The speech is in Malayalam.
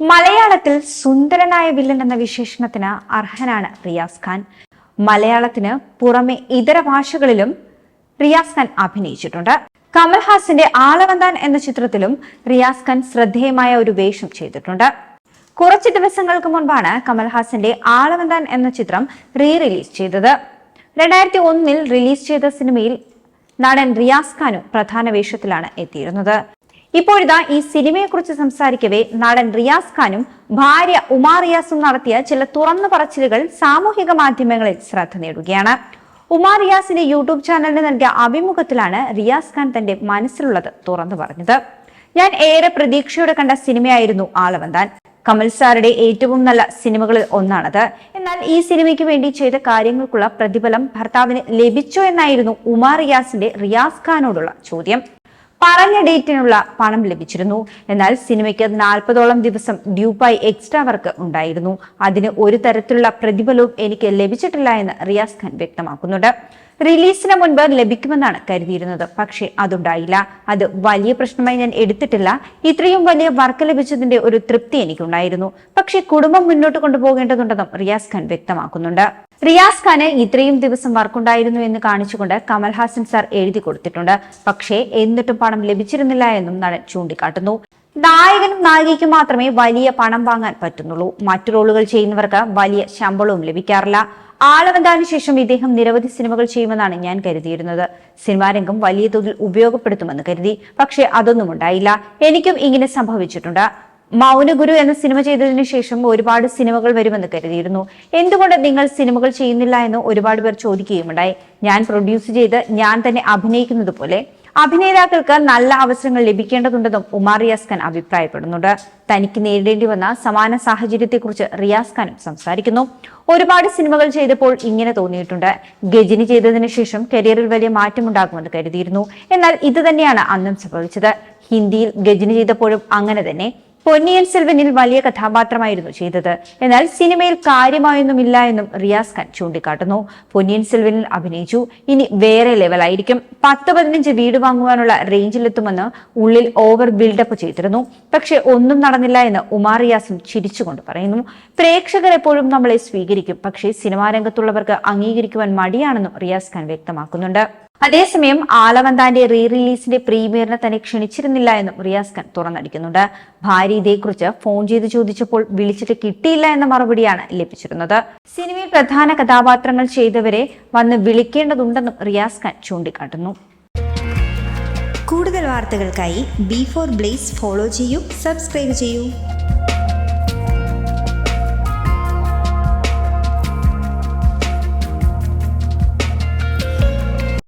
മലയാളത്തിൽ സുന്ദരനായ വില്ലൻ എന്ന വിശേഷണത്തിന് അർഹനാണ് റിയാസ് ഖാൻ. മലയാളത്തിന് പുറമെ ഇതര ഭാഷകളിലും റിയാസ് ഖാൻ അഭിനയിച്ചിട്ടുണ്ട്. കമൽഹാസന്റെ ആളവന്താൻ എന്ന ചിത്രത്തിലും റിയാസ് ഖാൻ ശ്രദ്ധേയമായ ഒരു വേഷം ചെയ്തിട്ടുണ്ട്. കുറച്ച് ദിവസങ്ങൾക്ക് മുൻപാണ് കമൽഹാസന്റെ ആളവന്താൻ എന്ന ചിത്രം റീ റിലീസ് ചെയ്തത്. രണ്ടായിരത്തി ഒന്നിൽ റിലീസ് ചെയ്ത സിനിമയിൽ നടൻ റിയാസ് ഖാനും പ്രധാന വേഷത്തിലാണ് എത്തിയിരുന്നത്. ഇപ്പോഴിതാ ഈ സിനിമയെക്കുറിച്ച് സംസാരിക്കവേ നടൻ റിയാസ് ഖാനും ഭാര്യ ഉമാ റിയാസും നടത്തിയ ചില തുറന്നു പറച്ചിലുകൾ സാമൂഹിക മാധ്യമങ്ങളിൽ ശ്രദ്ധ നേടുകയാണ്. ഉമാ റിയാസിന്റെ യൂട്യൂബ് ചാനലിന് നൽകിയ അഭിമുഖത്തിലാണ് റിയാസ് ഖാൻ തന്റെ മനസ്സിലുള്ളത് തുറന്നു പറഞ്ഞത്. ഞാൻ ഏറെ പ്രതീക്ഷയോടെ കണ്ട സിനിമയായിരുന്നു ആളവന്താൻ. കമൽ സാറുടെ ഏറ്റവും നല്ല സിനിമകളിൽ ഒന്നാണത്. എന്നാൽ ഈ സിനിമയ്ക്ക് വേണ്ടി ചെയ്ത കാര്യങ്ങൾക്കുള്ള പ്രതിഫലം ഭർത്താവിന് ലഭിച്ചോ എന്നായിരുന്നു ഉമാ റിയാസിന്റെ റിയാസ് ഖാനോടുള്ള ചോദ്യം. പറഞ്ഞ ഡേറ്റിനുള്ള പണം ലഭിച്ചിരുന്നു. എന്നാൽ സിനിമയ്ക്ക് നാൽപ്പതോളം ദിവസം ഡ്യൂപ്പായി എക്സ്ട്രാ വർക്ക് ഉണ്ടായിരുന്നു. അതിന് ഒരു തരത്തിലുള്ള പ്രതിഫലവും എനിക്ക് ലഭിച്ചിട്ടില്ല എന്ന് റിയാസ് ഖാൻ വ്യക്തമാക്കുന്നുണ്ട്. റിലീസിന് മുൻപ് ലഭിക്കുമെന്നാണ് കരുതിയിരുന്നത്. പക്ഷേ അതുണ്ടായില്ല. അത് വലിയ പ്രശ്നമായി ഞാൻ എടുത്തിട്ടില്ല. ഇത്രയും വലിയ വർക്ക് ലഭിച്ചതിന്റെ ഒരു തൃപ്തി എനിക്കുണ്ടായിരുന്നു. പക്ഷേ കുടുംബം മുന്നോട്ട് കൊണ്ടുപോകേണ്ടതുണ്ടെന്നും റിയാസ് ഖാൻ വ്യക്തമാക്കുന്നുണ്ട്. റിയാസ് ഖാന് ഇത്രയും ദിവസം വർക്കുണ്ടായിരുന്നു എന്ന് കാണിച്ചുകൊണ്ട് കമൽഹാസൻ സാർ എഴുതി കൊടുത്തിട്ടുണ്ട്. പക്ഷേ എന്നിട്ടും പണം ലഭിച്ചിരുന്നില്ല എന്നും നടൻ ചൂണ്ടിക്കാട്ടുന്നു. നായകനും നായികയ്ക്കും മാത്രമേ വലിയ പണം വാങ്ങാൻ പറ്റുന്നുള്ളൂ. മറ്റു റോളുകൾ ചെയ്യുന്നവർക്ക് വലിയ ശമ്പളവും ലഭിക്കാറില്ല. ആളവന്താന് ശേഷം ഇദ്ദേഹം നിരവധി സിനിമകൾ ചെയ്യുമെന്നാണ് ഞാൻ കരുതിയിരുന്നത്. സിനിമാരംഗം വലിയ തോതിൽ ഉപയോഗപ്പെടുത്തുമെന്ന് കരുതി. പക്ഷേ അതൊന്നും ഉണ്ടായില്ല. എനിക്കും ഇങ്ങനെ സംഭവിച്ചിട്ടുണ്ട്. മൗനഗുരു എന്ന സിനിമ ചെയ്തതിനു ശേഷം ഒരുപാട് സിനിമകൾ വരുമെന്ന് കരുതിയിരുന്നു. എന്തുകൊണ്ട് നിങ്ങൾ സിനിമകൾ ചെയ്യുന്നില്ല എന്ന് ഒരുപാട് പേർ ചോദിക്കുകയുമുണ്ടായി. ഞാൻ പ്രൊഡ്യൂസ് ചെയ്ത് ഞാൻ തന്നെ അഭിനയിക്കുന്നത് പോലെ അഭിനേതാക്കൾക്ക് നല്ല അവസരങ്ങൾ ലഭിക്കേണ്ടതുണ്ടെന്നും ഉമാർ റിയാസ് ഖാൻ അഭിപ്രായപ്പെടുന്നുണ്ട്. തനിക്ക് നേരിടേണ്ടി വന്ന സമാന സാഹചര്യത്തെക്കുറിച്ച് റിയാസ് ഖാനും സംസാരിക്കുന്നു. ഒരുപാട് സിനിമകൾ ചെയ്തപ്പോൾ ഇങ്ങനെ തോന്നിയിട്ടുണ്ട്. ഗജിനി ചെയ്തതിനു ശേഷം കരിയറിൽ വലിയ മാറ്റമുണ്ടാകുമെന്ന് കരുതിയിരുന്നു. എന്നാൽ ഇത് തന്നെയാണ് അന്നും സംഭവിച്ചത്. ഹിന്ദിയിൽ ഗജിനി ചെയ്തപ്പോഴും അങ്ങനെ തന്നെ. പൊന്നിയൻ സെൽവനിൽ വലിയ കഥാപാത്രമായിരുന്നു ചെയ്തത്. എന്നാൽ സിനിമയിൽ കാര്യമായൊന്നുമില്ല എന്നും റിയാസ് ഖാൻ ചൂണ്ടിക്കാട്ടുന്നു. പൊന്നിയൻ സെൽവനിൽ അഭിനയിച്ചു. ഇനി വേറെ ലെവലായിരിക്കും പത്ത് പതിനഞ്ച് വീട് വാങ്ങുവാനുള്ള റേഞ്ചിലെത്തുമെന്ന് ഉള്ളിൽ ഓവർ ബിൽഡപ്പ് ചെയ്തിരുന്നു. പക്ഷെ ഒന്നും നടന്നില്ല എന്ന് ഉമാർ റിയാസും ചിരിച്ചുകൊണ്ട് പറയുന്നു. പ്രേക്ഷകർ എപ്പോഴും നമ്മളെ സ്വീകരിക്കും. പക്ഷേ സിനിമാ രംഗത്തുള്ളവർക്ക് അംഗീകരിക്കുവാൻ മടിയാണെന്നും റിയാസ് ഖാൻ വ്യക്തമാക്കുന്നുണ്ട്. അതേസമയം ആലവന്താന്റെ റീ റിലീസിന്റെ പ്രീമിയറിനെ തന്നെ ക്ഷണിച്ചിരുന്നില്ല എന്നും റിയാസ് ഖാൻ തുറന്നടിക്കുന്നുണ്ട്. ഭാര്യ ഇതേക്കുറിച്ച് ഫോൺ ചെയ്ത് ചോദിച്ചപ്പോൾ വിളിച്ചിട്ട് കിട്ടിയില്ല എന്ന മറുപടിയാണ് ലഭിച്ചിരുന്നത്. സിനിമയിൽ പ്രധാന കഥാപാത്രങ്ങൾ ചെയ്തവരെ വന്ന് വിളിക്കേണ്ടതുണ്ടെന്നും റിയാസ് ഖാൻ ചൂണ്ടിക്കാട്ടുന്നു. കൂടുതൽ വാർത്തകൾക്കായി ബി ഫോർ ബ്ലേസ് ഫോളോ ചെയ്യൂ സബ്സ്ക്രൈബ് ചെയ്യൂ.